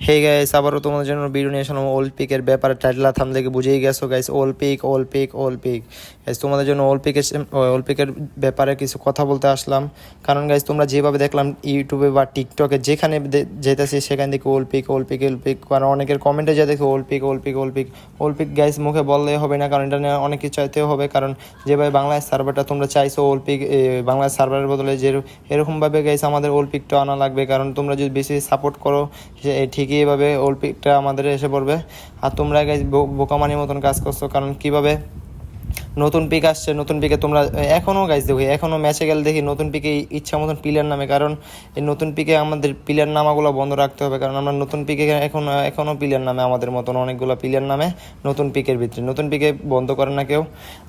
Hey guys আবারও তোমাদের জন্য ভিডিও নিয়ে আসলাম ওলপিকের ব্যাপারে টাইটেলা থাম থেকে বুঝেই গেছো গাইস ওলপিক ওলপিক ওলপিক গাইস তোমাদের জন্য ওলপিকের ওলপিকের ব্যাপারে কিছু কথা বলতে আসলাম কারণ গাইস তোমরা যেভাবে দেখলাম ইউটিউবে বা টিকটকে যেখানে যেতেছি সেখান থেকে ওলপিক ওলপিক ওলপিক কারণ অনেকের কমেন্টে যা দেখো ওলপিক ওলপিক ওলপিক ওলপিক গাইস মুখে বললে হবে না কারণ এটা নিয়ে অনেক কিছু চাইতেও হবে কারণ যেভাবে বাংলায় সার্ভারটা তোমরা চাইছো ওলপিক বাংলায় সার্ভারের বদলে যে এরকমভাবে গাইস আমাদের ওলপিকটা আনা লাগবে কারণ তোমরা যদি বেশি সাপোর্ট করো সে ঠিকই এভাবে ওলপিকটা আমাদের এসে পড়বে। আর তোমরা গাইস বোকামানির মতন কাজ করছ, কারণ কীভাবে নতুন পিক আসছে, নতুন পিকে তোমরা এখনও গাইজ দেখো, এখনও ম্যাচে গেলে দেখি নতুন পিকে ইচ্ছা মতন প্লেয়ার নামে, কারণ এই নতুন পিকে আমাদের প্লেয়ার নামাগুলো বন্ধ রাখতে হবে, কারণ আমরা নতুন পিকে এখন এখনও প্লেয়ার নামে আমাদের মতন অনেকগুলো প্লেয়ার নামে নতুন পিকের ভিতরে, নতুন পিকে বন্ধ করে না কেউ।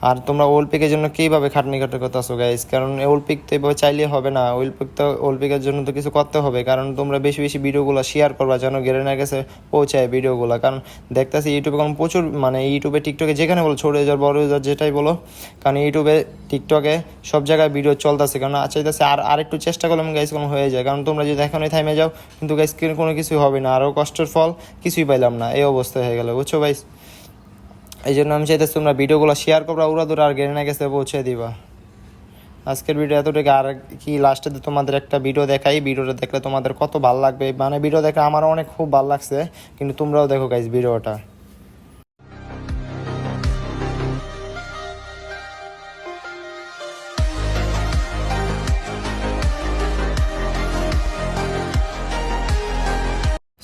আর তোমরা ওল্ড পিকের জন্য কীভাবে খাটনি খাটে করতে আসো গাইজ কারণ ওল্ড পিক তো এভাবে চাইলে হবে না ওল্ড পিক তো ওল্ড পিকের জন্য তো কিছু করতে হবে, কারণ তোমরা বেশি বেশি ভিডিওগুলো শেয়ার করবা যেন গেরেনার কাছে পৌঁছায় ভিডিওগুলো। কারণ দেখতেছি ইউটিউবে এখন প্রচুর মানে ইউটিউবে টিকটকে যেখানে বলো ছোটো যাওয়ার, বড় হাজার যেটাই বলো। কারণ ইউটিউবে, টিকটকে সব জায়গায় ভিডিও চলতেছে। কারণ চাইতেছে আর আরেকটু চেষ্টা করলাম গাইস কোনো হয়ে যায়। কারণ তোমরা যদি এখনই থামে যাও, কিন্তু গাইস কোনো কিছু হবে না। আরও কষ্টের ফল কিছুই পাইলাম না। এই অবস্থা হয়ে গেল, বুঝছ গাইস এই জন্য আমি চাইতেছি তোমরা ভিডিওগুলো শেয়ার করবা, উড়া দূর আর গেরে না গেছে পৌঁছে দিবা। আজকের ভিডিও এতটুকু, আর কি লাস্টে তোমাদের একটা ভিডিও দেখাই। ভিডিওটা দেখলে তোমাদের কত ভালো লাগবে। মানে ভিডিও দেখে আমারও অনেক খুব ভালো লাগছে, কিন্তু তোমরাও দেখো গাইস ভিডিওটা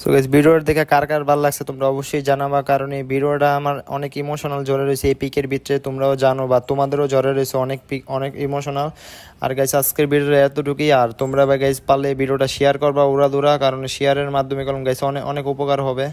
সো গাইজ ভিডিওটা দেখে কার কার ভালো লাগছে তোমরা অবশ্যই জানাবা কারণ এই ভিডিওটা আমার অনেক ইমোশনাল জ্বরে রয়েছে। এই পিকের ভিতরে তোমরাও জানো, বা তোমাদেরও জ্বরে রয়েছে অনেক পিক অনেক ইমোশনাল আর গাইজ আজকের ভিডিওটা এতটুকুই। আর তোমরা, বা গাইজ পারলে ভিডিওটা শেয়ার করবা উড়া দুরা কারণ শেয়ারের মাধ্যমে কলম গাইস অনেক অনেক উপকার হবে।